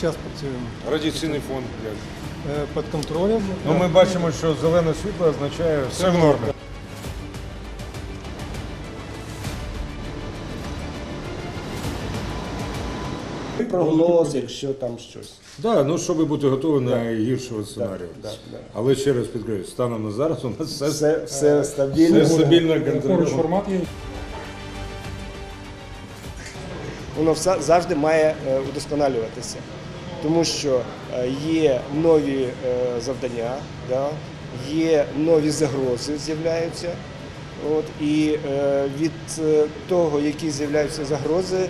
час працюємо Радіаційний фон. як? Е, під контролем. Ну, ми бачимо, що зелене світло означає все в нормі. прогноз, якщо там щось. Да, ну щоб бути готовим на найгіршого сценарію. да, да. Але ще раз підкреслю, станом на зараз у нас все, Все, все стабільно. все стабільно є. Воно все завжди має е, удосконалюватися, тому що е, є нові е, завдання, є нові загрози з'являються. І е, від того, які з'являються загрози,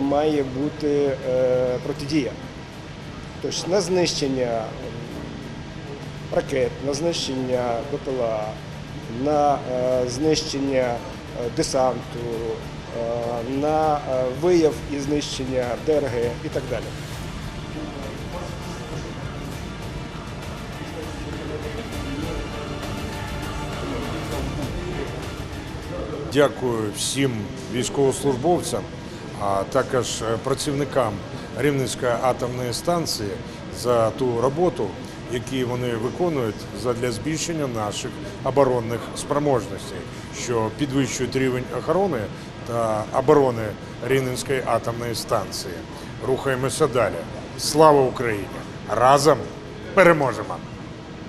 має бути протидія. Тобто на знищення ракет, на знищення БПЛА, на знищення десанту, на вияв і знищення ДРГ і так далі. Дякую всім військовослужбовцям, а також е, працівникам Рівненської атомної станції за ту роботу, яку вони виконують для збільшення наших оборонних спроможностей, що підвищують рівень охорони та оборони Рівненської атомної станції. Рухаємося далі. Слава Україні! Разом переможемо!